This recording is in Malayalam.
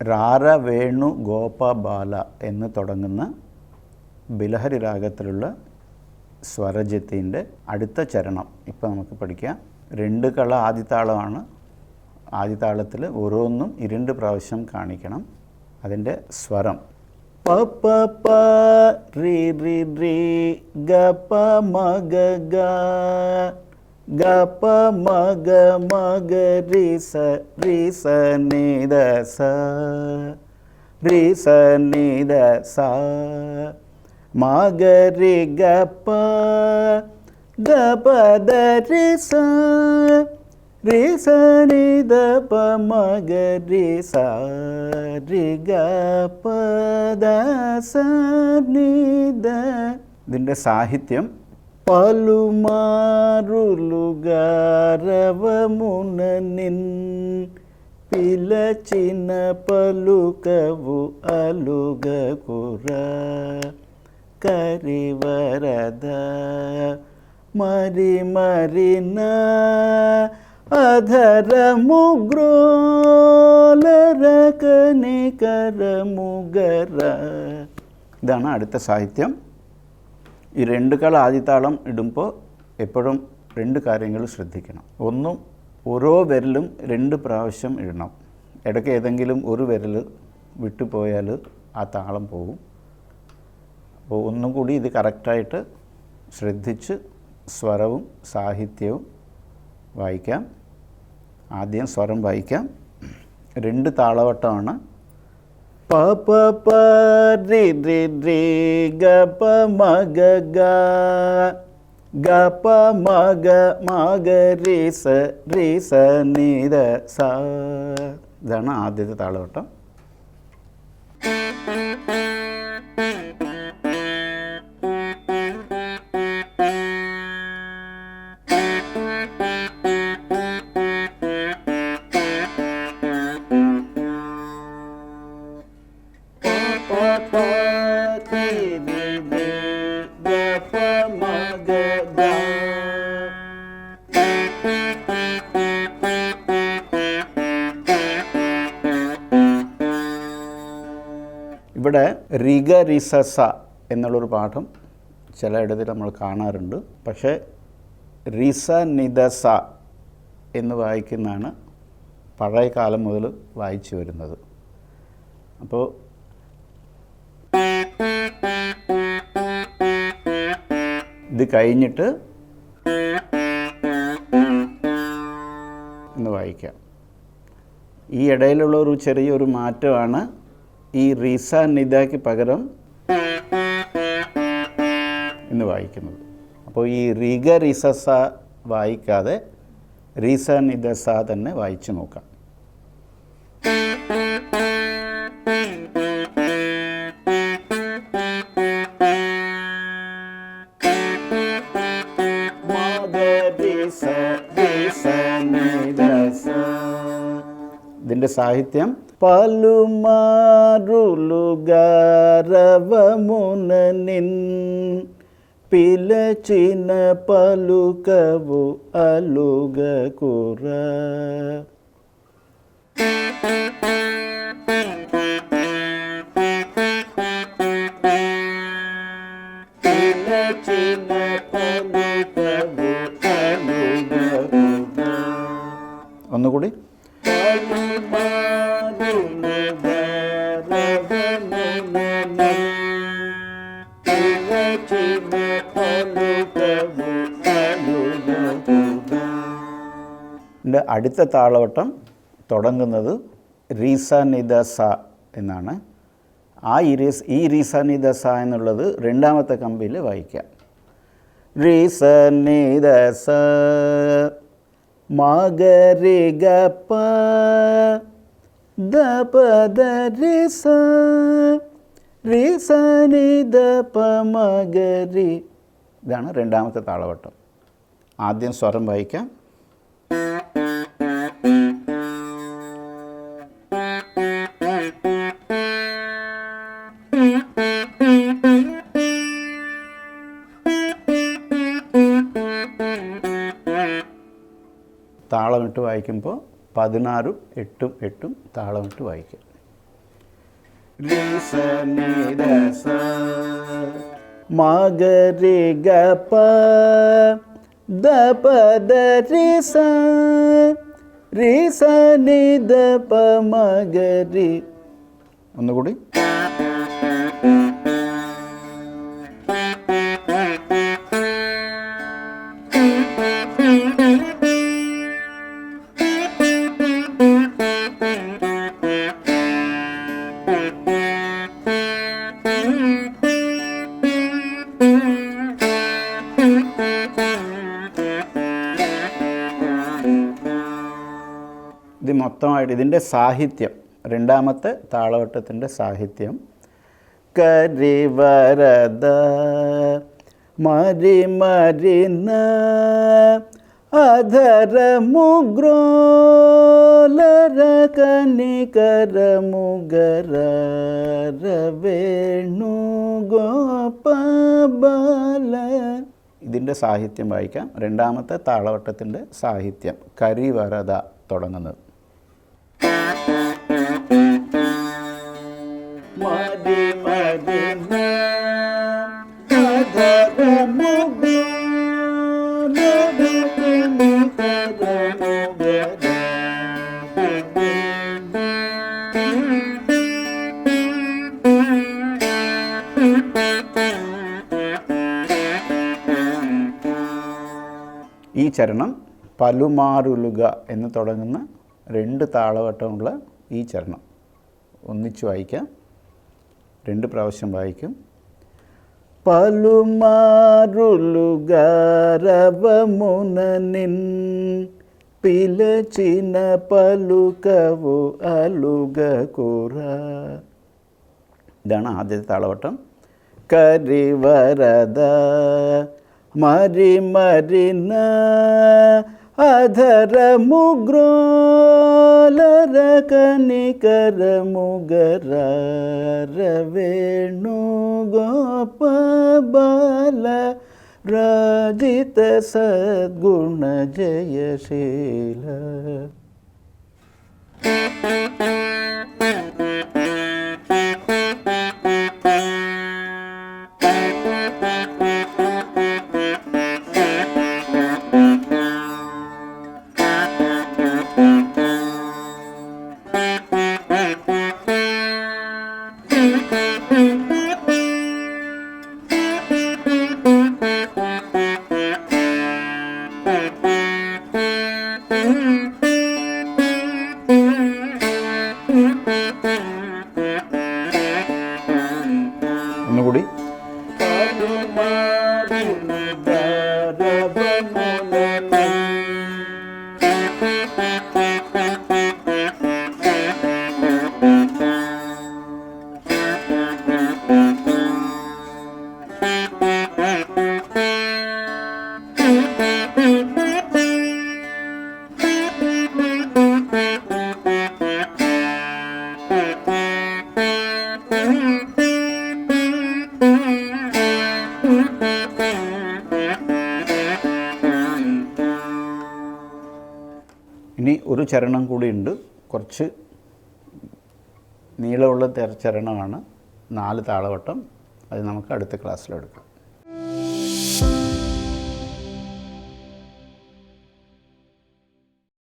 റാര വേണു ഗോപ ബാല എന്ന് തുടങ്ങുന്ന ബിലഹരി രാഗത്തിലുള്ള സ്വരജത്തിന്റെ അടുത്ത ചരണം. ഇപ്പോൾ നമുക്ക് പഠിക്കാം. രണ്ട് കള ആദിതാളമാണ് ആദിതാളത്തിൽ ഓരോന്നും ഇരുണ്ട് പ്രാവശ്യം കാണിക്കണം. അതിന്റെ സ്വരം. പ പ പ റി റി റി ഗ പ മ ഗ ഗ ഗ പ മ ഗ മ ഗ രി സ രി സ. നി ദ സ രി സ നി ദ സ മ ഗ പ ഗ പ ദ രി സ രി സ നി ദ പ മ ഗ റി ഗ പ ദ സ നിദ ഇതിന്റെ സാഹിത്യം పలుమారులుగారవమున నిన్ పిలచిన పలుకవు అలుగకురా కరివరద మరి మరిన അധരമുഗ്രോലരകനികരമുഗര ഇതാണ് അടുത്ത സാഹിത്യം ഈ രണ്ട് കാൾ ആദ്യ താളം ഇടുമ്പോൾ എപ്പോഴും രണ്ട് കാര്യങ്ങൾ ശ്രദ്ധിക്കണം. ഒന്നും ഓരോ വിരലും രണ്ട് പ്രാവശ്യം ഇടണം. ഇടയ്ക്ക് ഏതെങ്കിലും ഒരു വിരൽ വിട്ടുപോയാൽ ആ താളം പോകും അപ്പോൾ ഒന്നും കൂടി ഇത് കറക്റ്റായിട്ട് ശ്രദ്ധിച്ച് സ്വരവും സാഹിത്യവും വായിക്കാം. ആദ്യം സ്വരം വായിക്കാം. രണ്ട് താളവട്ടമാണ് പ പ പ രി രി രി ഗ പ മ ഗ ഗ ഗ പ മ ഗ മ ഗ രി സ രി സ നി ദ സ ഇതാണ് ആദ്യത്തെ താളവട്ടം. ഇവിടെ റിഗ റിസസ എന്നുള്ളൊരു പാഠം ചിലയിടത്തിൽ നമ്മൾ കാണാറുണ്ട്. പക്ഷേ റിസ നിദസ എന്ന് വായിക്കുന്നതാണ് പഴയ കാലം മുതൽ വായിച്ചു വരുന്നത്. അപ്പോൾ ഇത് കഴിഞ്ഞിട്ട് എന്ന് വായിക്കാം. ഈ ഇടയിലുള്ള ഒരു ചെറിയൊരു മാറ്റമാണ് ഈ റിസ നിദയ്ക്ക് പകരം എന്ന് വായിക്കുന്നത്. അപ്പോൾ ഈ റിഗ റിസസ വായിക്കാതെ റീസ സ തന്നെ വായിച്ചു നോക്കാം. ഇതിന്റെ സാഹിത്യം పలుమారులుగా రవముననిన్ పిలచిన పలుకవు అలుగకురా పిలచిన పలుకవు అన్న కూడా ഇതിന്റെ അടുത്ത താളവട്ടം തുടങ്ങുന്നത് റീസ സ എന്നാണ്. ആ ഇരീസ് ഈ റീസ സ എന്നുള്ളത് രണ്ടാമത്തെ കമ്പിയിൽ വായിക്കാം. റീസ സ മകരി ഗപ്പ ദപ ദരിസ റിസ നി ദപ മകരി ഇതാണ് രണ്ടാമത്തെ താളവട്ടം. ആദ്യം സ്വരം വായിക്കാം. താളമിട്ട് വായിക്കുമ്പോൾ പതിനാറും എട്ടും എട്ടും താളമിട്ട് വായിക്കുക. മകരി ഗപ പ ദ പ ദ മൊത്തമായിട്ട് ഇതിന്റെ സാഹിത്യം രണ്ടാമത്തെ താളവട്ടത്തിന്റെ സാഹിത്യം. കരിവരദ മരി മരിന അധരമുഗ്രോലരകനികരമുഗരവേണു മുഗ്രോലര കനികര മുഗര വേണു ഗോപബാല ഇതിന്റെ സാഹിത്യം വായിക്കാം. രണ്ടാമത്തെ താളവട്ടത്തിന്റെ സാഹിത്യം കരിവരദ തുടങ്ങുന്നത്. ഈ ചരണം പലുമാറുലുക എന്ന് തുടങ്ങുന്ന രണ്ട് താളവട്ടമുള്ള ഈ ചരണം. ഒന്നിച്ചു വായിക്കാം. രണ്ട് പ്രാവശ്യം വായിക്കും. പലുമാരുലുഗാരവമുനനിൻ പലുകവു పలుకవు കുറ ഇതാണ് ആദ്യത്തെ താളവട്ടം. കരിവരദ മരി മരിന అధర ముగ్రోలర కనికర ముగర వేణు గోప బాల రాజిత సద్గుణ జయశీల. Mm-hmm. ഇനി ഒരു ചരണം കൂടിയുണ്ട് കുറച്ച് നീളമുള്ള ചരണമാണ്. നാല് താളവട്ടം. അത് നമുക്ക് അടുത്ത ക്ലാസ്സിലെടുക്കാം